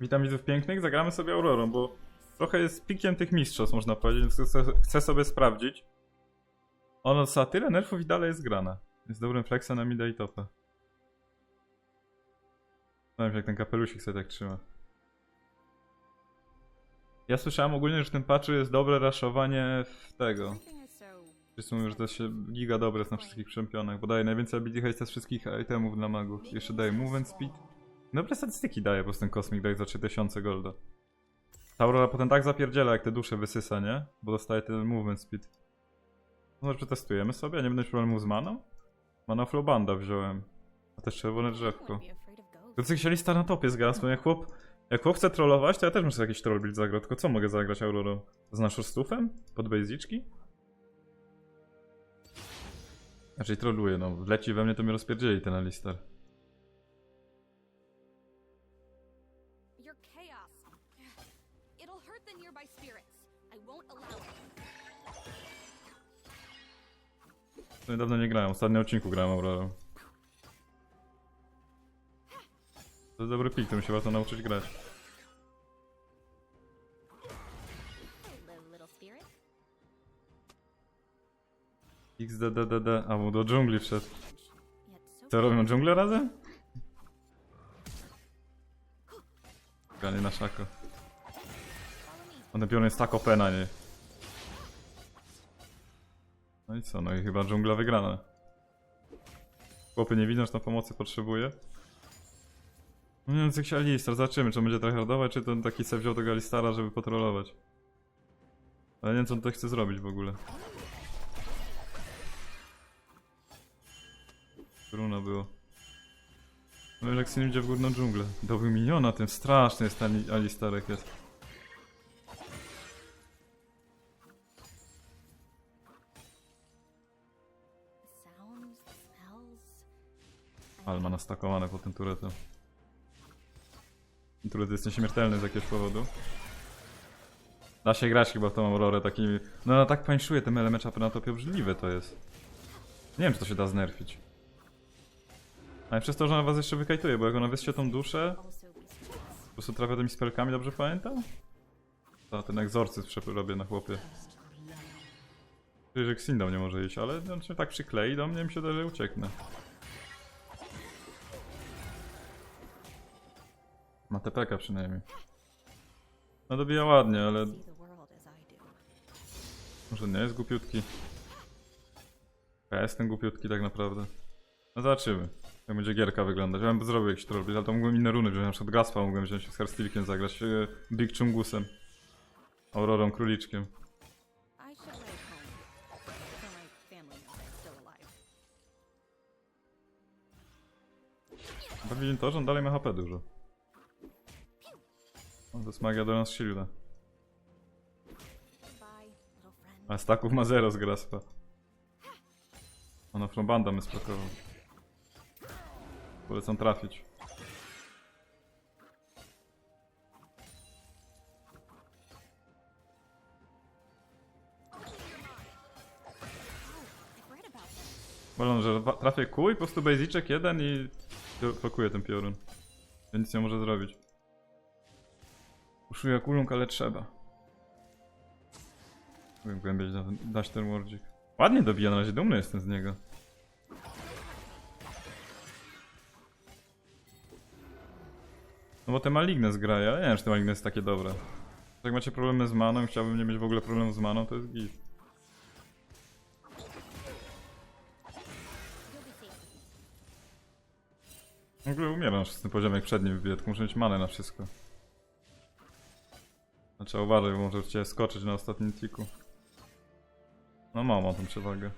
Witam widzów pięknych, zagramy sobie Aurorą, bo trochę jest pikiem tych mistrzostw, można powiedzieć, więc chcę, chcę sobie sprawdzić. Ona dostała tyle nerfów i dalej jest grana. Jest dobrym flexem na mida i topa. Wiem, jak ten kapelusik sobie tak trzyma. Ja słyszałem ogólnie, że w tym patchu jest dobre raszowanie w tego. Wszyscy mówią, że to się giga dobre jest na wszystkich czempionach, bo daje najwięcej ability haste z wszystkich itemów dla magów. Jeszcze daje movement speed. Dobre statystyki daje po prostu ten Cosmic daje za 3000 golda. Ta Aurora potem tak zapierdziela, jak te dusze wysysa, nie? Bo dostaje ten movement speed. No może przetestujemy sobie, ja nie będę mieć problemu z maną? Mana Flowbanda wziąłem. A też czerwone drzewko. Gdyby chcieli star na topie z Gaspem, jak chłop... Jak chłop chce trollować, to ja też muszę jakiś troll build zagrać, tylko co mogę zagrać Aurorą? Z naszą stufem? Pod basicki? Raczej trolluję, no. Leci we mnie, to mnie rozpierdzieli ten Alistar. It. To niedawno nie grałem, w ostatnim odcinku grałem Aurorą. To jest dobry pik, tym się warto nauczyć grać. XDDDD, a mu do dżungli wszedł. Co robią dżunglę razem? Granie na szako. One biorą jest tak OP na niej. No i co, no i chyba dżungla wygrana. Chłopy nie widzą, że tam pomocy potrzebuje. No nie wiem, co się Alistar, zobaczymy, czy on będzie tryhardować, czy to on taki se wziął tego Alistara, żeby potrolować. Ale nie wiem, co on tutaj chce zrobić w ogóle. Trudno było. No jak syn idzie w górną dżunglę. Dobył miniona, tym straszny jest ten Ali- Alistarek jest. Ale ma nastakowane po tym turetem. Turet jest nieśmiertelny z jakiegoś powodu. Da się grać chyba w tą Aurorę takimi... No ona tak pańszuje te mele matchupy na topie, obrzydliwe to jest. Nie wiem, czy to się da znerfić. Ale przez to, że ona was jeszcze wykajtuje, bo jak ona wyście tą duszę, po prostu trafia tymi spelkami, dobrze pamiętam? To ten egzorcyzm robię na chłopie. Czuję, że Xin do mnie może iść, ale on się tak przyklei do mnie, mi się da, że ucieknę. Ma TPK przynajmniej. No dobija ładnie, ale może nie jest głupiutki. Ja jestem głupiutki tak naprawdę. No zobaczymy. Jak będzie gierka wyglądać. Ja bym zrobił jakiś troll, ale to mógłbym inne runy wziąć. Na przykład Gaspa mógłbym wziąć z Herstilkiem zagrać. e, Big Chungusem. Aurorą Króliczkiem. Bardziej to, że on dalej ma HP dużo. O, to jest magia do nas shielda. A staków ma zero z Graspa. Ona Flobanda my spakował. Polecam trafić. Wolą, że trafię kół i po prostu basicek jeden i blokuje ten piorun. Więc nic nie może zrobić. Uszuję kulunk, ale trzeba. Głębiej da- dać ten wardzik. Ładnie dobija, na razie dumny jestem z niego. No bo te Malignes gra, ja nie wiem, czy te Malignes jest takie dobre. Jak macie problemy z maną chciałbym nie mieć w ogóle problemu z maną, to jest git. W ogóle umieram z tym poziomem jak przed nim wbiję, tylko muszę mieć manę na wszystko. Trzeba uważać, bo może cię skoczyć na ostatnim tiku. No mam, mam tą przewagę.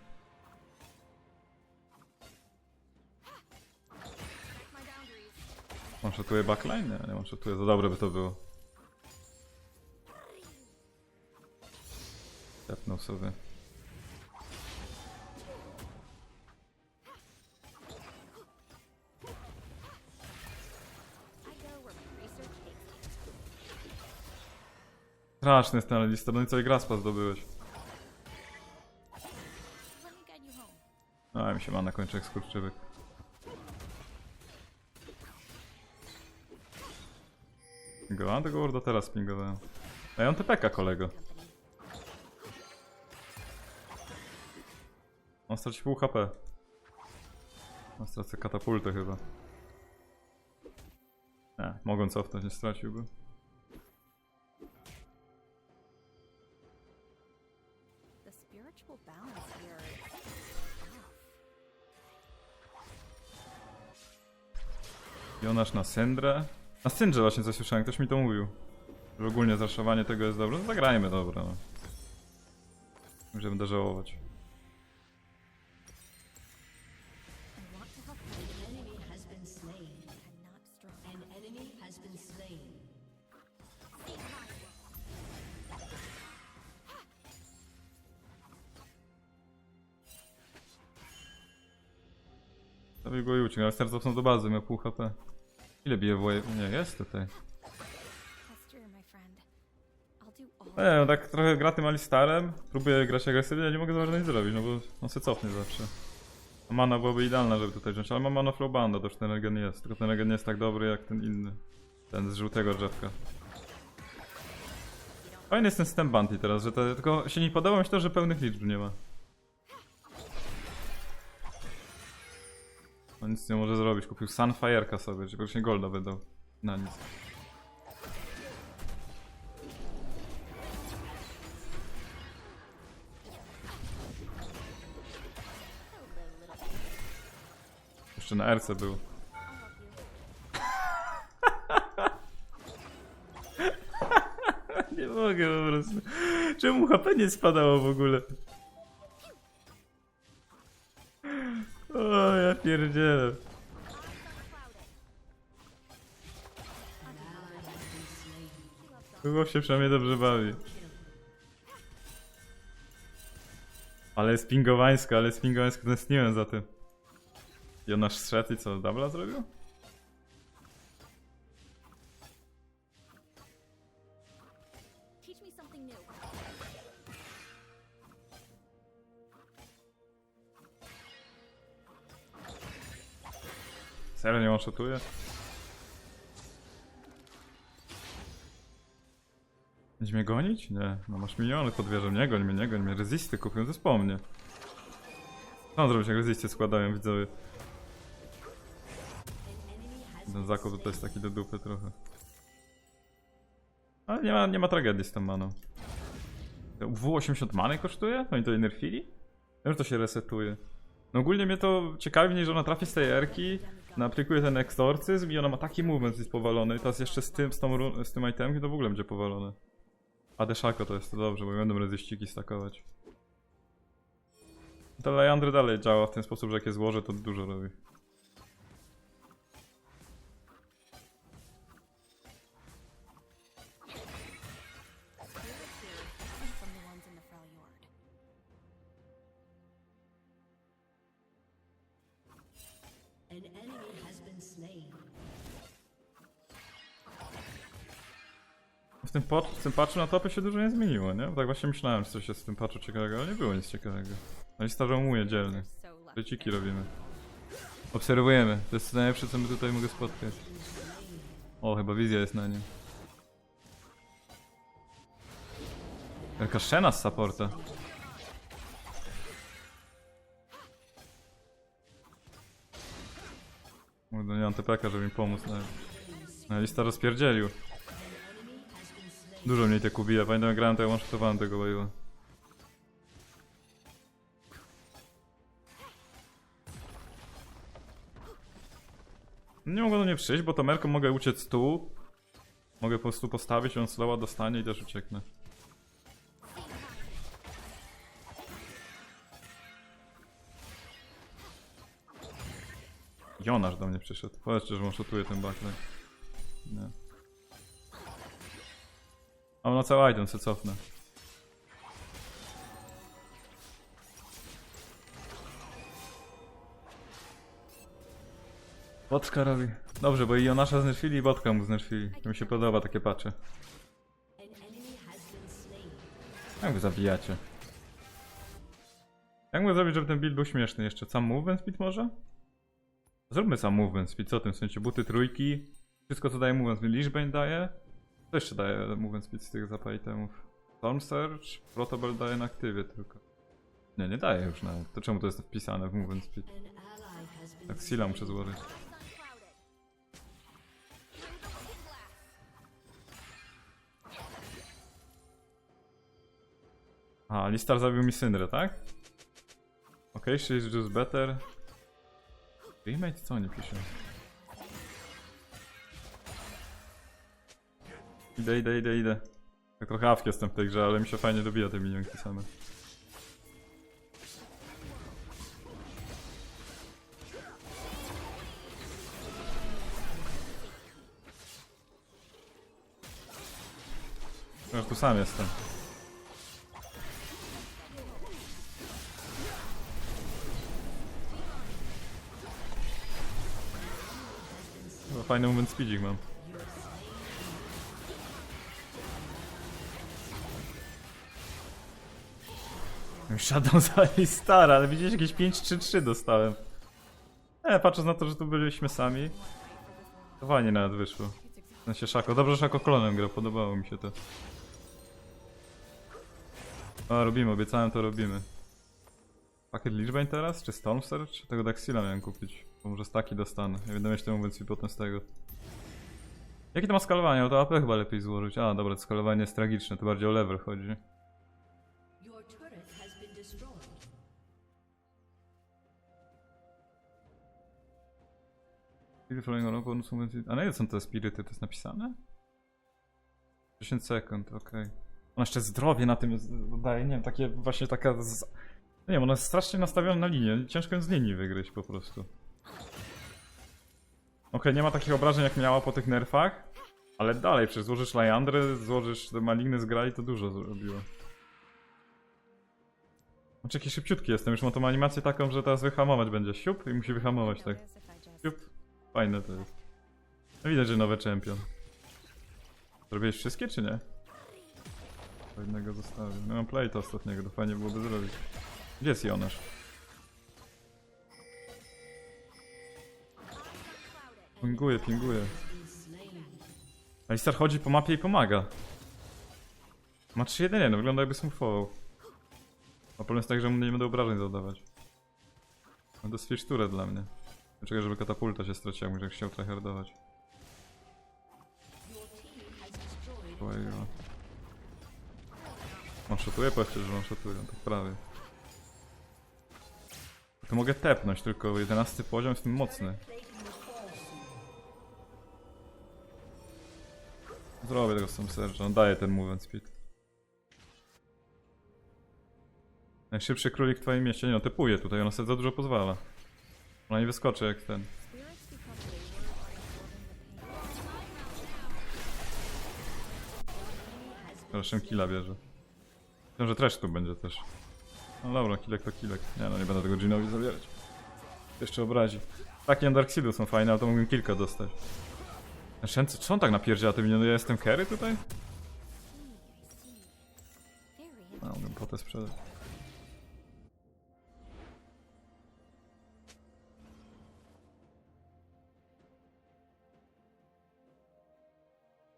Mam szotuję backline? Nie, nie szotuję, za dobre by to było. Tepnął sobie. Ten lista, no i co i Graspa zdobyłeś. A mi się ma na końcu jak skurczybyk. Pingowałem tego Worda teraz pingowałem. Ja mam TPK kolego. On straci pół HP. On stracę katapultę chyba. Nie, mogą cofnąć, nie straciłby. Spiritual balance here. Jonasz na Syndrę. Na Syndrze właśnie coś słyszałem, ktoś mi to mówił. Że ogólnie zaszowanie tego jest dobre. No zagrajmy, dobra. No. Będę żałować. Uciekł, ale serce są do bazy, miał pół HP. Ile bije woje? Nie, jest tutaj. All Nie, no tak trochę gra tym Alistarem. Próbuję grać agresywnie, ja nie mogę za bardzo nic zrobić, no bo on się cofnie zawsze. A mana byłaby idealna, żeby tutaj wziąć, ale mam mana flow banda, to już ten regen jest. Tylko ten regen nie jest tak dobry jak ten inny. Ten z żółtego drzewka. Fajny jest ten stem bounty teraz, że te, tylko się nie podoba mi się to, że pełnych liczb nie ma. On nic nie może zrobić, kupił Sunfire'ka sobie, czy właśnie golda wydał. Na nic. Jeszcze na RC był. nie mogę po prostu. Czemu HP nie spadało w ogóle? O, ja pierdzielę. Chyba się przynajmniej dobrze bawi. Ale jest pingowańska, ale jest pingowańska, tęskniłem za tym. Jonasz zszedł i co, dubla zrobił? Serio nie one-shotuje? Będzie mnie gonić? Nie. No masz miliony pod wieżą. Nie goń mnie, nie goń mnie. Rezisty kupią, to jest po mnie. Co zrobić, jak rezisty składają, widzowie? Ten zakup to jest taki do dupy trochę. Ale nie ma, nie ma tragedii z tą maną. W80 many kosztuje? Oni to nerfili? Wiem, że to się resetuje. No ogólnie mnie to ciekawi, że ona trafi z tej erki, naaplikuje ten eksorcyzm i ona ma taki movement jest powalony. Teraz jeszcze z tym, z, tą, z tym itemkiem to w ogóle będzie powalone. A Deszako to jest to dobrze, bo będą rezyściki stakować. To Leandry dalej działa w ten sposób, że jak je złożę, to dużo robi. W tym, patch, w tym patchu na topy się dużo nie zmieniło, nie? Bo tak właśnie myślałem, coś jest w tym patchu ciekawego, ale nie było nic ciekawego. No i. So left Preciki robimy. Obserwujemy. To jest najlepsze, co my tutaj mogę spotkać. O, chyba wizja jest na nim. Jaka szena z supporta. Kurde, nie mam TPK, żeby mi pomóc. No lista rozpierdzielił. Dużo mniej te kubija. Pamiętam jak grałem, to ja one tego wave'a. Nie mogę do nie przyjść, bo to Merką mogę uciec tu. Mogę po prostu postawić, on slowa dostanie i też ucieknę. Jonasz do mnie przyszedł. Powiedzcie, że on szutuje ten backline. Nie. Mam na cały item, se cofnę. Botka robi. Dobrze, bo i Jonasza znerfili i Botka mu znerfili. To mi się podoba takie pacze. Jak wy zabijacie? Jak mogę zrobić, żeby ten build był śmieszny jeszcze? Sam movement speed może? Zróbmy sam movement speed, co tym w sensie? Buty trójki, wszystko co daje movement speed, Lichbane daje, Co jeszcze daje movement speed z tych zapaj itemów? Storm Surge? Protobel daje na aktywie tylko. Nie, nie daje już nawet. To czemu to jest wpisane w movement speed? Tak, Sila muszę złożyć. A, Listar zabił mi Syndrę, tak? Okej, okay, she's just better. Remake? Co oni piszą? Idę, idę, idę, idę. Tak trochę awk jestem w tej grze, ale mi się fajnie dobija te minionki same. Już tu sam jestem. No, fajny moment speedzik mam. Shadow za stara, ale widzisz jakieś 5-3-3 dostałem. E, patrząc na to, że tu byliśmy sami. To fajnie nawet wyszło. W sensie Szako. Dobrze, że Szako klonem gra, podobało mi się to. A, robimy, obiecałem to robimy. Pakiet liczbeń teraz? Czy Storm Surge? Tego Daxila miałem kupić? Bo może staki dostanę. Ja będę mieć mówiąc i potem z tego. Jakie to ma skalowanie? No to AP chyba lepiej złożyć. A, dobra, to skalowanie jest tragiczne, to bardziej o level chodzi. Spirit Falling on speed- A na ile są te spiryty? To jest napisane? 10 sekund, okej. Ona jeszcze zdrowie na tym daje, nie wiem, takie właśnie taka... Z... Nie wiem, ona jest strasznie nastawiona na linię. Ciężko ją z linii wygryźć po prostu. Okej, nie ma takich obrażeń jak miała po tych nerfach, ale dalej, przecież złożysz Liandry, złożysz maligny z to dużo zrobiło. Znaczy jaki szybciutki jestem, już mam tą animację taką, że teraz wyhamować będzie siup i musi wyhamować tak. Siup. Fajne to jest. No widać, że nowy champion. Zrobiłeś wszystkie, czy nie? To jednego zostawię. No mam play to ostatniego, to fajnie byłoby zrobić. Gdzie jest Jonasz? Pinguje, pinguje. Alistar chodzi po mapie i pomaga. Ma 3-1, no wygląda jakby smurfował. A problem jest tak, że mu nie będę obrażeń zadawać. No to dla mnie. Czekaj, żeby katapulta się straciła, może chciał tryhardować. On shotuje? Powiedzcie, że on shotuje, tak prawie. To mogę tepnąć, tylko 11 poziom jest mocny. Zrobię tego tym Surge, on daje ten movement speed. Najszybszy królik w twoim mieście, nie no, typuje tutaj, ona sobie za dużo pozwala. Ona nie wyskoczy jak ten. Proszę killa bierze. Wiem, że trash tu będzie też. No dobra, killek to killek. Nie no, nie będę tego Ginowi zabierać. Jeszcze obrazi. Takie Darksidu są fajne, ale to mógłbym kilka dostać. Szence, czy on tak napierdziela tym minionem? Ja jestem carry tutaj? No, mógłbym potem sprzedać.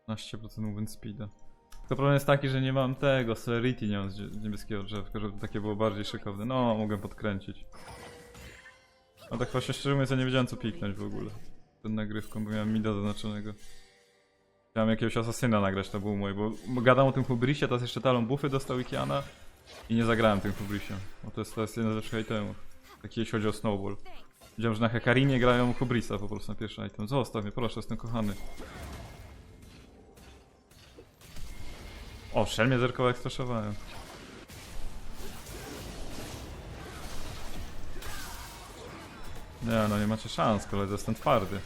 Procent movement speeda. To problem jest taki, że nie mam tego, celerity nie mam z niebieskiego drzewka, żeby takie było bardziej szykowne. No, mogłem podkręcić. A tak właśnie szczerze mówiąc, ja nie wiedziałem co piknąć w ogóle. Ten nagrywką, bo miałem mida zaznaczonego. Chciałem jakiegoś asasyna nagrać, to był mój, bo, gadam o tym Hubrisie, teraz jeszcze talon buffy dostał Ikiana i nie zagrałem tym Hubrisiem, bo to jest, to jest jeden z lepszych itemów. Tak jeśli chodzi o Snowball. Widziałem, że na Hekarinie grają Hubrisa po prostu na pierwszy item. Zostaw mnie, proszę, jestem kochany. O, szelmie zerkowo jak straszowałem. Nie no, nie macie szans, koledzy, jestem twardy.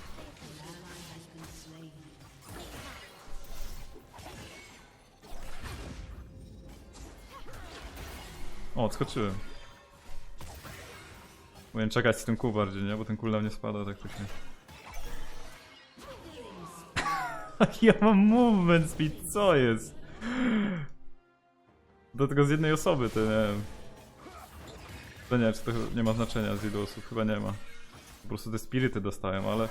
O, odskoczyłem. Powinien czekać z tym kół bardziej, nie? Bo ten cooldown nie spada tak nie. ja mam movement speed, co jest? Do tego z jednej osoby, to nie wiem. To nie, czy to nie ma znaczenia z ilu osób, chyba nie ma. Po prostu te spiryty dostałem, ale...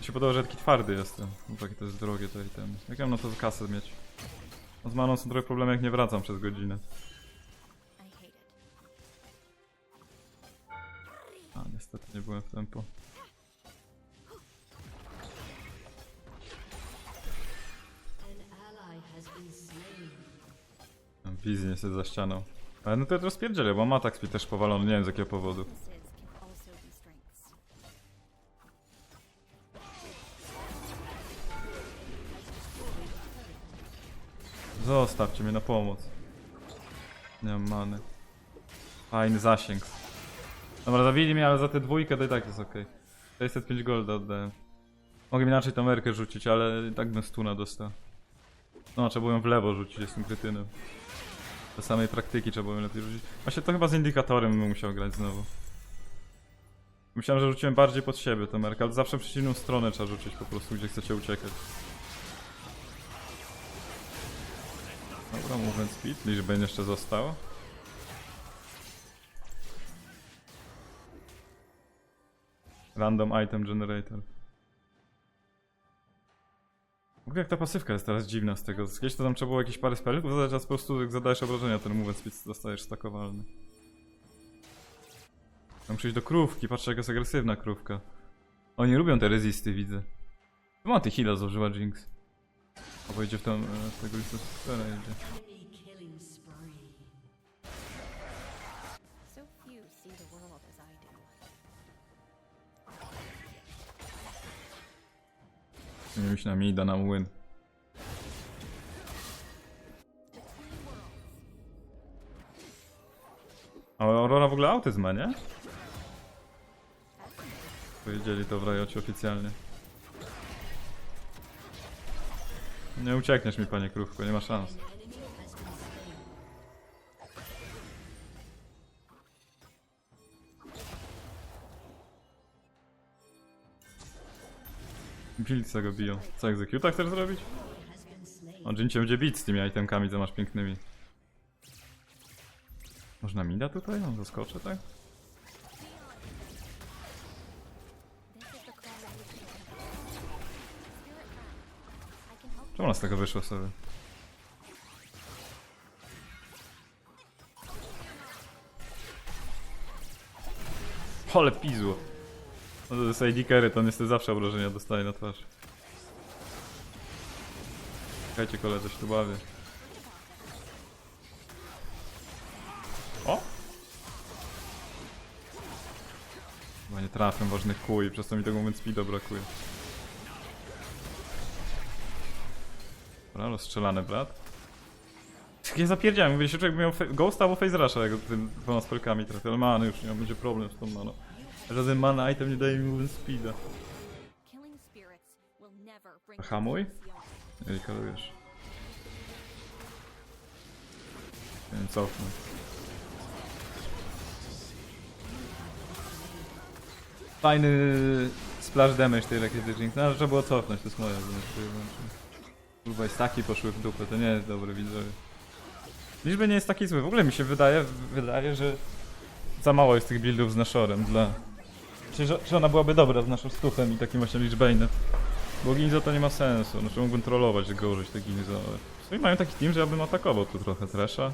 Mi się podoba, że taki twardy jestem. No takie to jest drogie te itemy. Jak ja mam na to kasę mieć? No z maną są trochę problemy, jak nie wracam przez godzinę. A, niestety nie byłem w tempo. Wizję niestety za ścianą. Ale no to rozpierdzielę, bo ma tak też powalony, nie wiem z jakiego powodu. Zostawcie mnie na pomoc. Nie mam many. Fajny zasięg. Dobra, zabili mnie, ale za tę dwójkę to i tak jest ok. 605 golda oddałem. Mogę inaczej tą merkę rzucić, ale i tak bym stuna dostał. No, trzeba było ją w lewo rzucić, jestem krytynem. Do samej praktyki trzeba było lepiej rzucić. Właśnie to chyba z indikatorem bym musiał grać znowu. Myślałem, że rzuciłem bardziej pod siebie tę merkę, ale zawsze w przeciwną stronę trzeba rzucić po prostu, gdzie chcecie uciekać. Dobra, movement speed, liczby jeszcze zostało. Random item generator. W ogóle jak ta pasywka jest teraz dziwna z tego. Kiedyś to tam trzeba było jakieś parę spellów zadać, a po prostu jak zadajesz obrażenia, ten movement speed dostajesz stakowalny. Tam przyjść do krówki, patrzę jaka jest agresywna krówka. Oni lubią te resisty, widzę. Ma ty heal'a zużyła Jinx. Albo idzie w tą, e, w tego listosfera idzie. Myśl na mi da nam win. A Aurora w ogóle autyzm nie? Powiedzieli to w rajocie oficjalnie. Nie uciekniesz mi, panie krówko, nie ma szans. Pilce go biją. Co, executa chcesz zrobić? On Jin cię będzie bić z tymi itemkami, co masz pięknymi. Można mida tutaj? On zaskoczy, tak? Czemu ona z tego wyszła sobie? Ole pizło. No to jest ID carry, to niestety zawsze obrażenia dostaje na twarz. Czekajcie koledzy, się tu bawię. O! Chyba nie trafię ważnych kół i przez to mi tego moment speeda brakuje. Dobra, rozstrzelany brat. Ja zapierdziałem, mówię się, człowiek miał fe- Ghost albo Face Rusha, jak tym dwoma spelkami trafię, ale many już nie mam, będzie problem z tą maną. Żaden mana item nie daje mi movement speeda. Hamuj? Nie kalujesz. Cofnę. Fajny splash damage tej rakiety Jinx. No, ale trzeba było cofnąć, to jest moja. Kurwa, jest taki poszły w dupę, to nie jest dobre, widzowie. Liczby nie jest taki zły. W ogóle mi się wydaje, wydaje, że za mało jest tych buildów z Nashorem dla... Czy, że- czy ona byłaby dobra z naszym stufem i takim właśnie liczbejnem? Bo Ginzo to nie ma sensu, znaczy mógłbym trollować, go użyć te Ginzo, ale... W sumie mają taki team, że ja bym atakował tu trochę Tresha.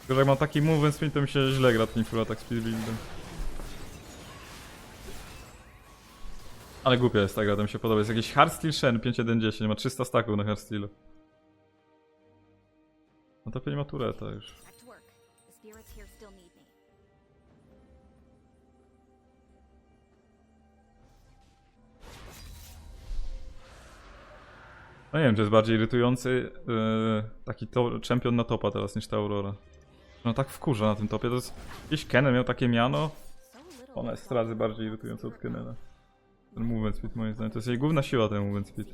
Tylko, że jak mam taki movement speed, to mi się źle gra tym full attack speed buildem. Ale głupia jest ta gra, to mi się podoba. Jest jakiś Hardsteel Shen 5110, ma 300 stacków na Hardsteelu. No to nie ma tureta już. No nie wiem, czy jest bardziej irytujący yy, taki to, champion na topa teraz niż ta Aurora. No tak wkurza na tym topie, to jest... Gdzieś Kennen miał takie miano, ona jest razy bardziej irytująca od Kennena. Ten movement speed moim zdaniem, to jest jej główna siła ten movement speed.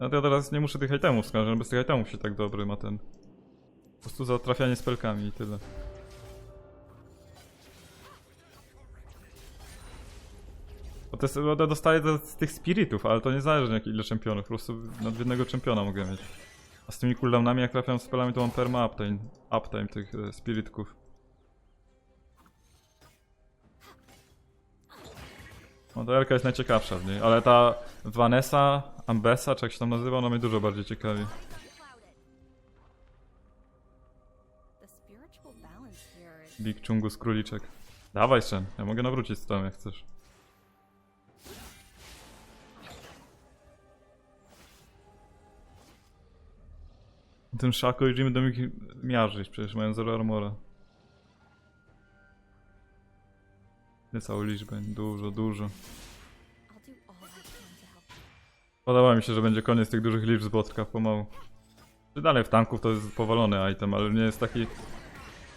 No to ja teraz nie muszę tych itemów skończyć, no bez tych itemów się tak dobry ma ten... Po prostu za trafianie spelkami i tyle. Bo to jest, bo ja dostaję to z tych spiritów, ale to nie zależy jak ile czempionów, po prostu nad jednego czempiona mogę mieć. A z tymi cooldownami jak trafiam spelami to mam perma uptime, uptime tych e, spiritków. No to Elka jest najciekawsza w niej, ale ta Vanessa, Ambessa, czy jak się tam nazywa, ona mnie dużo bardziej ciekawi. Big Chungus króliczek. Dawaj Shen, ja mogę nawrócić z tobą jak chcesz. Tym Szako i Jimmy do nich miażyć, przecież mają zero armora. Nie całą liczbę, dużo, dużo. Podoba mi się, że będzie koniec tych dużych liczb z botka pomału. Czy dalej w tanków to jest powalony item, ale nie jest taki...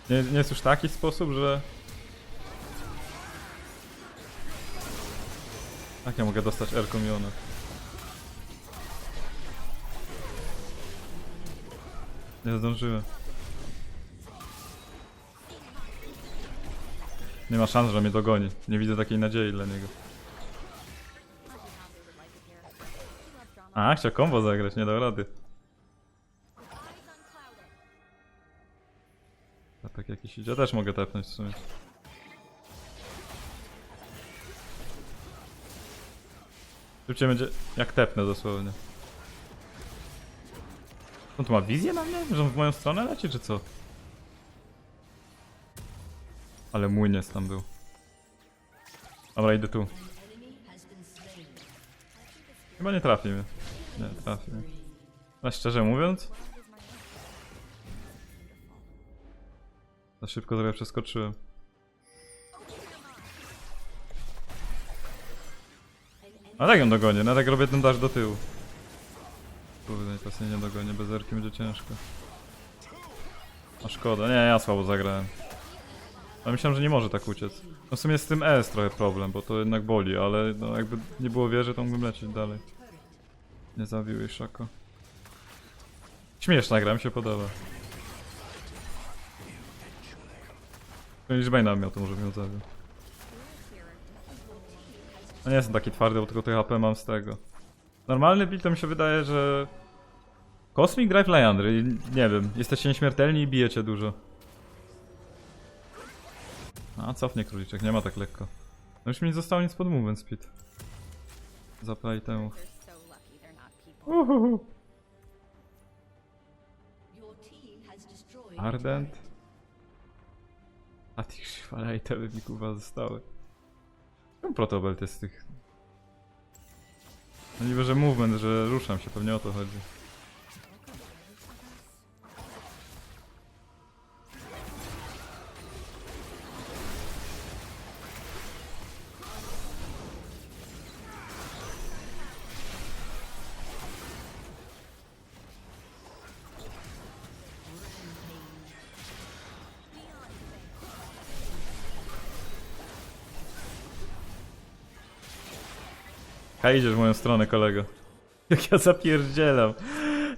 Nie, nie jest już taki sposób, że... Jak ja mogę dostać R Nie zdążyłem. Nie ma szans, że mnie dogoni. Nie widzę takiej nadziei dla niego. A, chciał combo zagrać, nie dał rady. A tak jakiś idzie. Ja też mogę tepnąć w sumie. Szybciej będzie jak tepnę dosłownie. On tu ma wizję na mnie? Że on w moją stronę leci, czy co? Ale mój nie tam był. Dobra, idę tu. Chyba nie trafi mnie. Nie, trafi mnie. A szczerze mówiąc, za szybko trochę przeskoczyłem. A tak ją dogonię, no tak robię ten dash do tyłu. Teraz nie dogonię, bez erki będzie ciężko. A szkoda, nie, ja słabo zagrałem. Ale myślałem, że nie może tak uciec. No w sumie z tym E jest trochę problem, bo to jednak boli, ale no jakby nie było wieży, to mógłbym lecieć dalej. Nie zabił jej szako. Śmieszna gra, mi się podoba. Niż Bane'a miał, to może bym ją zabił. No nie jestem taki twardy, bo tylko tych HP mam z tego. Normalny build to mi się wydaje, że... Cosmic Drive Leandry, i nie wiem, jesteście nieśmiertelni i bijecie dużo. A, cofnie króliczek, nie ma tak lekko. No już mi nie zostało nic pod movement speed. Zapaj temu. Uhuhu. Ardent. A tych szwalej te mi kurwa zostały. Czemu protobelt jest z tych... No niby, że movement, że ruszam się, pewnie o to chodzi. Idziesz w moją stronę, kolego. Jak ja zapierdzielam.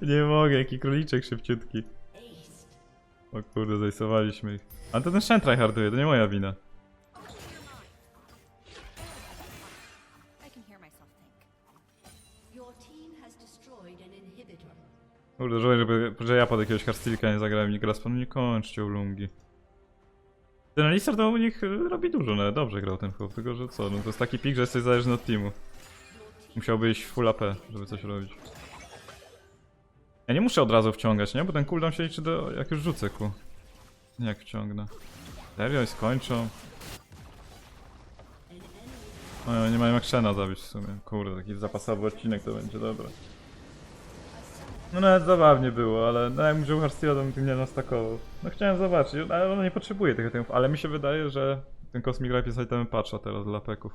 Nie mogę, jaki króliczek szybciutki. O kurde, zajsowaliśmy ich. Ale to ten Shen tryharduje, to nie moja wina. Kurde, żałuję, żeby, że ja pod jakiegoś Hearthstilka nie zagrałem, nie Graspon, nie kończcie ulungi. Ten Alistar to u nich y, robi dużo, no dobrze grał ten chłop, tylko że co, no to jest taki pik, że jesteś zależny od teamu. Musiałby iść full AP, żeby coś robić. Ja nie muszę od razu wciągać, nie? Bo ten cooldown się liczy do... jak już rzucę ku. Nie jak wciągnę. Serio i skończą. O, nie mają jak Shena zabić w sumie. Kurde, taki zapasowy odcinek to będzie, dobra. No nawet zabawnie było, ale no jak użył Hearthstila, to bym nie nastakował. No chciałem zobaczyć, ale ona nie potrzebuje tych itemów, ale mi się wydaje, że ten Cosmic Ripe jest itemem patcha teraz dla peków.